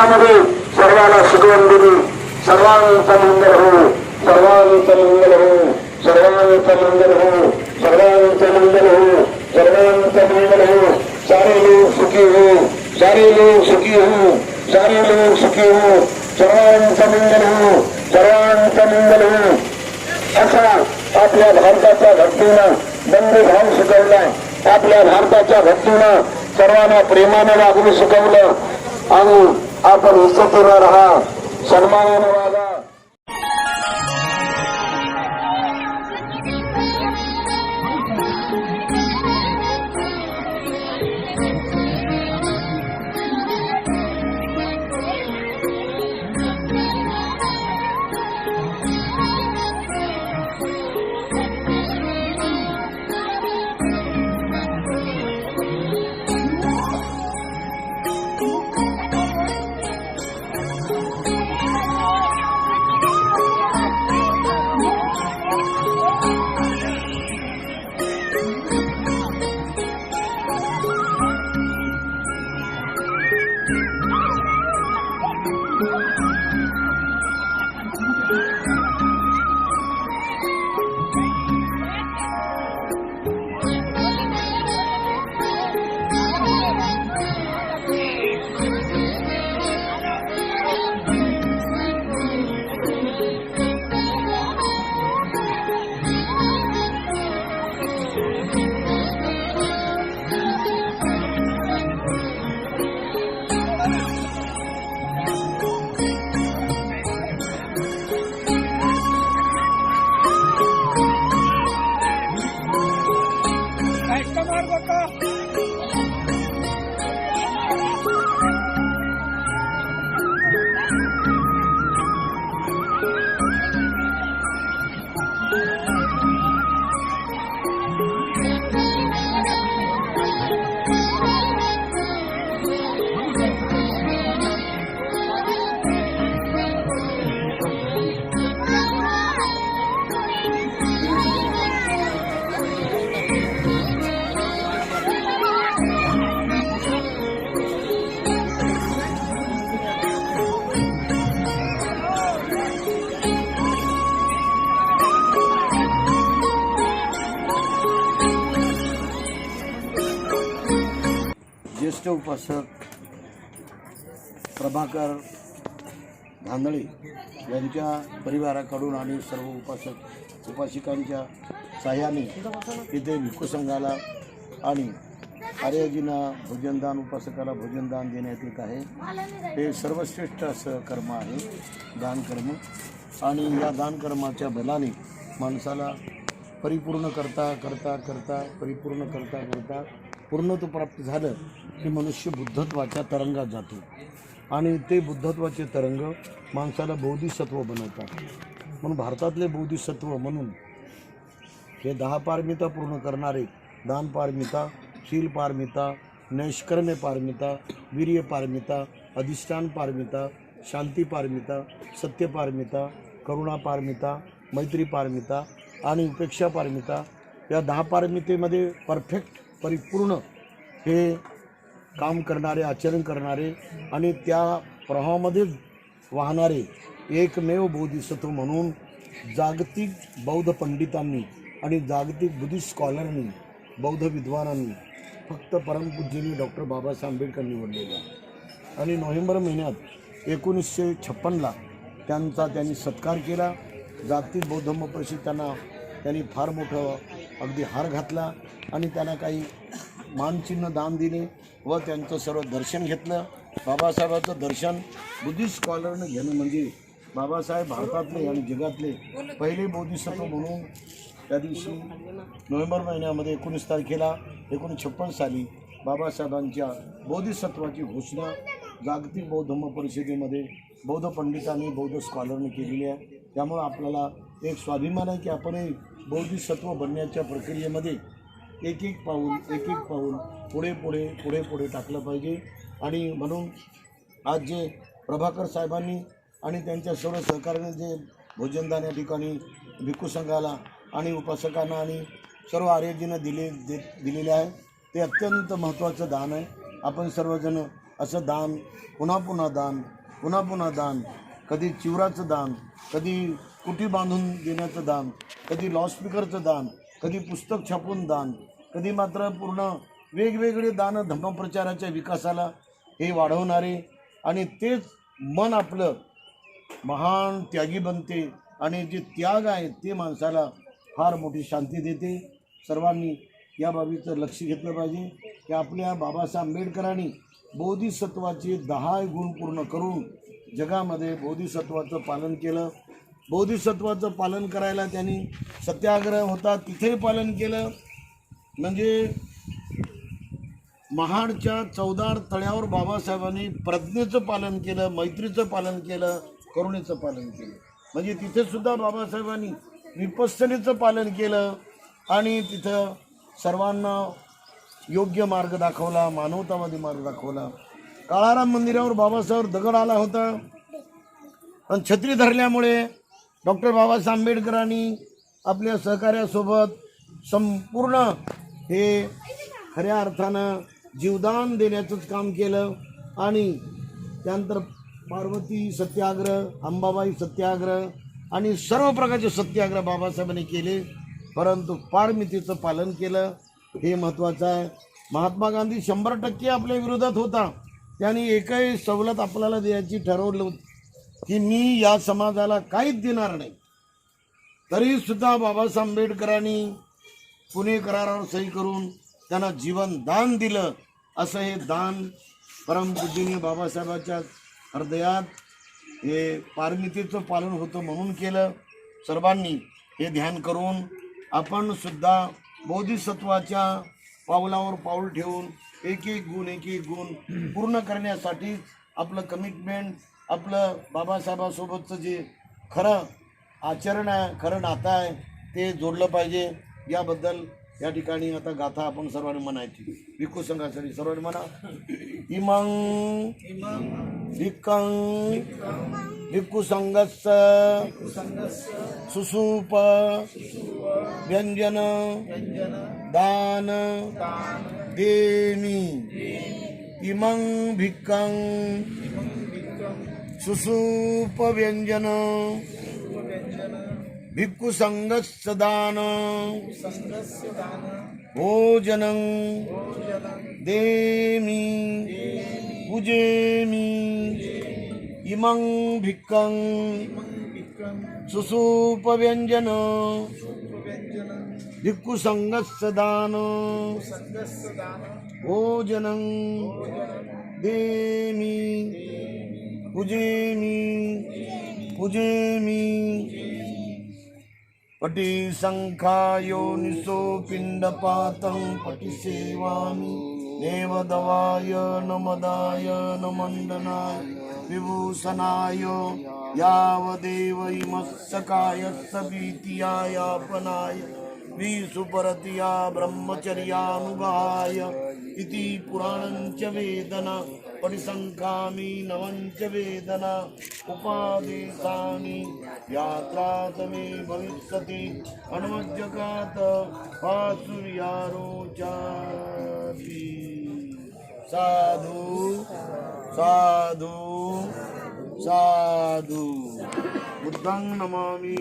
जीवनामध्ये सर्वाला सुखवून दिली सर्वांचं मंगल हो सर्वांचं मंगल हो सर्वांचा मंगल हो सर्वांचा मंगल हो सर्वांचं मंगल हो सारे लोग सुखी हो सारे लोग सुखी हो सारे लोग सुखी हो सर्वांचं मंगल हो सर्वांचं मंगल हो असा आपल्या भारताच्या भक्तीनं बंधुभाव शिकवला आपल्या भारताच्या भक्तीनं सर्वांना प्रेमानं वागणूक शिकवलं आणि आपण इज्जतीनं हा सन्मानाने वागा ज्येष्ठ उपासक प्रभाकर धांदळे यांच्या परिवाराकडून आणि सर्व उपासक उपासिकांच्या साह्याने इथे भिक्खू संघाला आणि आर्यजींना भोजनदान उपासकाला भोजनदान देण्यात येत आहे. हे सर्वश्रेष्ठ असं कर्म आहे दानकर्म. आणि या दानकर्माच्या बलाने माणसाला परिपूर्ण करता करता करता परिपूर्ण करता करता पूर्णत्व प्राप्त झालं की मनुष्य बुद्धत्वाच्या तरंगात जातो. आणि ते बुद्धत्वाचे तरंग माणसाला बौद्धिसत्व बनवतात. म्हणून भारतातले बौद्धिसत्व म्हणून हे दहा पारमिता पूर्ण करणारे दान पारमिता शील पारमिता नैष्कर्म्य पारमिता वीर्य पारमिता अधिष्ठान पारमिता शांती पारमिता सत्य पारमिता करुणा पारमिता मैत्री पारमिता आणि उपेक्षा पारमिता या दहा पारमितेमध्ये परफेक्ट परिपूर्ण हे काम करणारे आचरण करणारे आणि त्या प्रवाहामध्येच वाहणारे एकमेव बोधिसत्व म्हणून जागतिक बौद्ध पंडितांनी आणि जागतिक बुद्धिस्ट स्कॉलरनी बौद्ध विद्वानांनी फक्त परमपूज्यनी डॉक्टर बाबासाहेब आंबेडकर निवडलेले आहे. आणि नोव्हेंबर महिन्यात एकोणीसशे छप्पनला त्यांचा त्यांनी सत्कार केला. जागतिक बौद्ध परिषद त्यांना त्यांनी फार मोठं अगदी हार घातला आणि त्यांना काही मानचिन्ह दान दिले व त्यांचं सर्व दर्शन घेतलं. बाबासाहेबाचं दर्शन बुद्धिस्ट स्कॉलरनं घेणं म्हणजे बाबासाहेब भारतातले आणि जगातले पहिले बोधिसत्व म्हणून त्या दिवशी नोव्हेंबर महिन्यामध्ये एकोणीस तारखेला एकोणीस छप्पन साली बाबासाहेबांच्या बोधिसत्वाची घोषणा जागतिक बौद्ध धम्म परिषदेमध्ये बौद्ध पंडितांनी बौद्ध स्कॉलरने केलेली आहे. त्यामुळं आपल्याला एक स्वाभिमान आहे की आपण हे बौद्धिसत्व बनण्याच्या प्रक्रियेमध्ये एक एक पाऊल एक एक पाऊल पुढे पुढे पुढे पुढे टाकलं पाहिजे. आणि म्हणून आज जे प्रभाकर साहेबांनी आणि त्यांच्या सर्व सहकार्याने जे भोजनदान या ठिकाणी भिक्खू संघाला आणि उपासकांना आणि सर्व आर्यजीनं दिले दे दिलेले आहे. ते अत्यंत महत्त्वाचं दान आहे. आपण सर्वजण असं दान पुन्हा पुन्हा दान पुन्हा पुन्हा दान कधी चिवराचं दान कधी कुटी बांधून देण्याचं दान कधी लाऊडस्पीकरचं दान कधी पुस्तक छापून दान कधी मात्र पूर्ण वेगवेगळे दान धर्मप्रचाराच्या विकासाला हे वाढवणारे आणि तेच मन आपलं महान त्यागी बनते आणि जे त्याग आहे ते माणसाला फार मोठी शांती देते. सर्वांनी या बाबीचं लक्ष घेतलं पाहिजे. की आपल्या बाबासाहेब आंबेडकरांनी बोधिसत्वाचे दहा गुण पूर्ण करून जगामध्ये बोधिसत्वाचं पालन केलं. बौद्धिसत्वाचं पालन करायला त्यांनी सत्याग्रह होता तिथेही पालन केलं. म्हणजे महाडच्या चौदार तळ्यावर बाबासाहेबांनी प्रज्ञेचं पालन केलं मैत्रीचं पालन केलं करुणेचं पालन केलं. म्हणजे तिथेसुद्धा बाबासाहेबांनी विपස්සनेचं पालन केलं आणि तिथं सर्वांना योग्य मार्ग दाखवला मानवतावादी मार्ग दाखवला. काळाराम मंदिरावर बाबासाहेब दगड आला होता. पण छत्री धरल्यामुळे डॉक्टर बाबासाहेब आंबेडकरांनी आपल्या सहकार्यासोबत संपूर्ण हे खऱ्या अर्थानं जीवदान देण्याचंच काम केलं. आणि त्यानंतर पार्वती सत्याग्रह अंबाबाई सत्याग्रह आणि सर्व प्रकारचे सत्याग्रह बाबासाहेबांनी केले. परंतु पारमितीचं पालन केलं. हे महत्त्वाचं आहे. महात्मा गांधी शंभर टक्के आपल्या विरोधात होता. त्यांनी एकही सवलत आपल्याला द्यायची ठरवलं की मी या समाजाला काहीच देणार नाही. तरी सुद्धा बाबासाहेब आंबेडकरांनी पुणे करारावर सही करून त्यांना जीवन दान दिलं. असं हे दान परमपूजीने बाबासाहेबाच्या हृदयात हे पारमितीचं पालन होतं म्हणून केलं. सर्वांनी हे ध्यान करून आपण सुद्धा बोधिसत्वाच्या पावलावर पाऊल ठेवून एक एक गुण एक एक गुण पूर्ण करण्यासाठी आपलं कमिटमेंट आपलं बाबासाहेबासोबतचं जे खरं आचरण आहे खरं नातं आहे ते जोडलं पाहिजे. याबद्दल या ठिकाणी आता गाथा आपण सर्वांनी म्हणायची. भिक्खू संघासाठी सर्वांनी म्हणा. इमंग भिक्कंग भिक्खू संघस सुसूप व्यंजन दान देमी इमंग भिक्कंग सुसूप व्यंजन भिक्खु संघस्य दान भोजनं। देमी। पूजेमी। इमं भिक्कं सुसूप व्यंजन भिक्खु। संघस्य दान भोजनं। देमी। पूजेमी पूजेमी। पटी संखायो निसो पिंडपातं पटी सेवामि देवदवाय नमदाय नमण्डनाय विभूषणाय यावदेव इमस्सकाय सभीतियायापनाय विसुपरतिया ब्रह्मचर्यानुगाय इति पुराणञ्च वेदना परिसङ्खामि नवञ्च वेदना उपादेशानि यात्रा मे भविष्यति हनुमज्जगात वासुर्यारोचाति साधु साधु साधु बुद्धं नमामि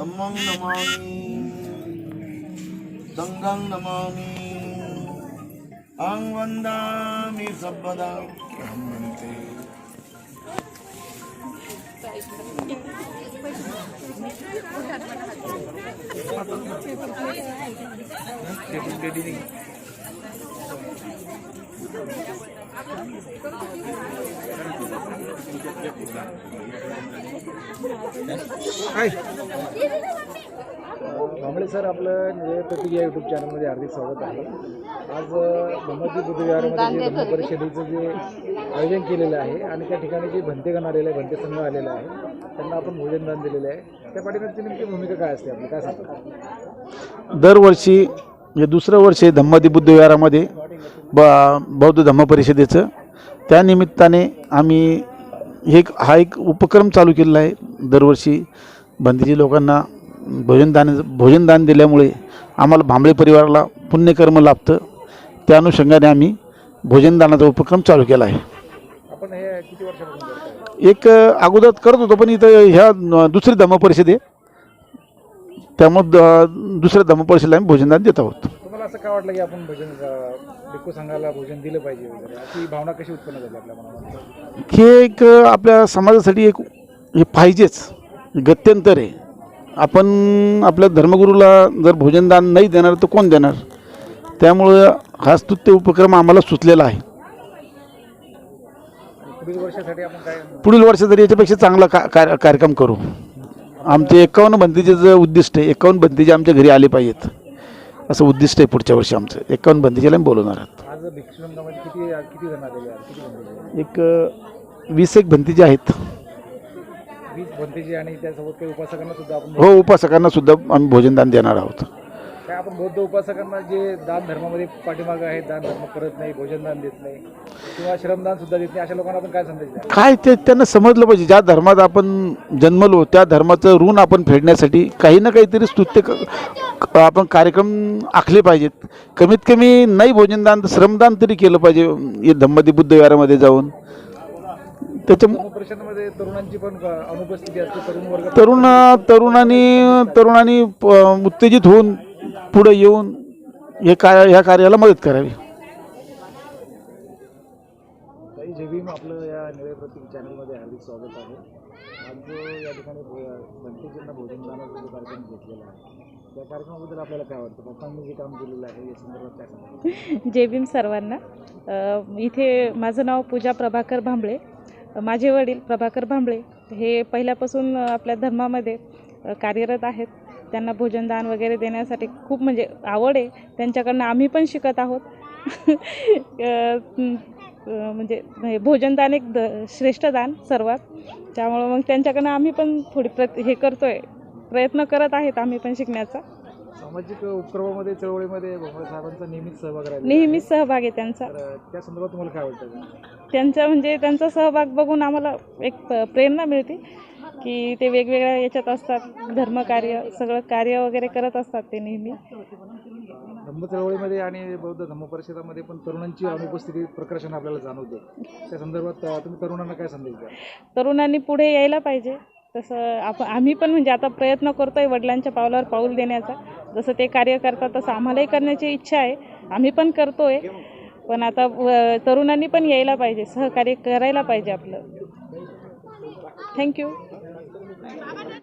Dhammang namami. Sanggang namami. Ang vandami sabada. Brahmante. Dia pun dia dini. Bhambale sir आपलं जे प्रतिक्रिया युट्यूब चॅनलमध्ये हार्दिक स्वागत आहे. आज भ्रमती बुद्धविहारामध्ये जे परिषदेचं जे आयोजन केलेलं आहे आणि त्या ठिकाणी जे भंतेगण आलेले आहे भंते संघ आलेला आहे त्यांना आपण भोजनदान दिलेलं आहे. त्या पाठीमागची नेमकी भूमिका काय असते आपली? काय सांगतो? दरवर्षी म्हणजे दुसरं वर्ष आहे धम्मदी बुद्धविहारामध्ये ब बौद्ध धम्म परिषदेचं. त्यानिमित्ताने आम्ही हे एक हा एक उपक्रम चालू केलेला आहे. दरवर्षी बंदीजी लोकांना भोजनदान भोजनदान दिल्यामुळे आम्हाला भांबळे परिवाराला पुण्यकर्म लाभतं. त्या अनुषंगाने आम्ही भोजनदानाचा उपक्रम चालू केला आहे. आपण हे किती वर्षापासून करताय एक अगोदर करत होतो पण इथं ह्या दुसरी धम्म परिषद आहे. त्यामुळे द- दुसऱ्या धम्म परिषदेला आम्ही भोजनदान देत आहोत. तुम्हाला असं काय वाटलं की आपण भोजन भिक्खू संघाला भोजन दिलं पाहिजे वगैरे? अशी भावना कशी उत्पन्न झाली आपल्या मनामध्ये? हे एक आपल्या समाजासाठी एक हे पाहिजेच. गत्यंतर आहे. आपण आपल्या धर्मगुरूला जर भोजनदान नाही देणार तर कोण देणार? त्यामुळं हा स्तुत्य उपक्रम आम्हाला सुचलेला आहे. पुढील वर्षासाठी आपण काय पुढील वर्ष तरी याच्यापेक्षा चांगला का कार्य- कार्यक्रम करू. आमचे एकावन्न बंदीचे जे उद्दिष्ट आहे एकावन्न बंदीचे आमच्या घरी आले पाहिजेत. असं उद्दिष्ट आहे पुढच्या वर्षी आमचं. एकावन्न बंदीच्याला आम्ही बोलवणार आहोत. एक वीस एक बंदीचे आहेत. हो उपासकांना सुद्धा आम्ही भोजनदान देणार आहोत. काय आपण बौद्ध उपासकांना जे दान धर्मामध्ये पाठीमागं आहेत दान धर्म करत नाही भोजनदान देत नाही किंवा श्रमदान सुद्धा देत नाही अशा लोकांना आपण काय संदेश द्या काय ते त्यांना समजलं पाहिजे. ज्या धर्मात आपण जन्मलो त्या धर्माचं ऋण आपण फेडण्यासाठी काही ना काहीतरी स्तुत्य क- आपण कार्यक्रम आखले पाहिजेत. कमीत कमी नाही भोजनदान तर श्रमदान तरी केलं पाहिजे हे धम्मदी बुद्ध विहारामध्ये जाऊन. त्याच्या धर्म परिषदेमध्ये तरुणांची पण अनुपस्थिती असते तरुण वर्ग तरुण तरुणांनी तरुणांनी प- उत्तेजित होऊन पुढे येऊन हे काय ह्या कार्याला मदत करावी. आपलं या प्रतीक चॅनलमध्ये हार्दिक स्वागत आहे. आज या ठिकाणी बनतेजींना भोजनदानाचा जो कार्यक्रम घेतलेला आहे त्या कार्यक्रमाबद्दल आपल्याला काय वाटतं? पप्पांनी जे काम केलेलं आहे या संदर्भात काय सांगाल? जय भीम सर्वांना इथे माझं नाव पूजा प्रभाकर भांबळे माझे वडील प्रभाकर भांबळे हे पहिल्यापासून आपल्या धर्मामध्ये कार्यरत आहेत. त्यांना भोजनदान वगैरे देण्यासाठी खूप म्हणजे आवड आहे. त्यांच्याकडनं आम्ही पण शिकत आहोत. म्हणजे हे भोजनदान एक द श्रेष्ठ दान सर्वात. त्यामुळं मग त्यांच्याकडनं आम्ही पण थोडी प्रत हे करतो आहे प्रयत्न करत आहेत आम्ही पण शिकण्याचा. सामाजिक उपक्रमामध्ये चळवळीमध्ये साहेबांचा नेहमीच सहभाग राहिला नेहमीच सहभाग आहे त्यांचा. त्या संदर्भात तुम्हाला काय वाटतं? त्यांचा म्हणजे त्यांचा सहभाग बघून आम्हाला एक प्रेरणा मिळते. की ते वेगवेगळ्या याच्यात असतात धर्मकार्य सगळं कार्य वगैरे करत असतात ते नेहमी. धम्म चळवळीमध्ये आणि बौद्ध धम्म परिषदामध्ये पण तरुणांची अनुपस्थिती प्रकर्षण आपल्याला जाणवते. त्या संदर्भात तुम्ही तरुणांना काय संदेश द्या तरुणांनी पुढे यायला पाहिजे. तसं आपण आम्ही पण म्हणजे आता प्रयत्न करतोय वडिलांच्या पावलावर पाऊल देण्याचा. जसं ते कार्य करतात तसं आम्हालाही करण्याची इच्छा आहे. आम्ही पण करतोय. पण आता तरुणांनी पण यायला पाहिजे. सहकार्य करायला पाहिजे आपलं. थँक्यू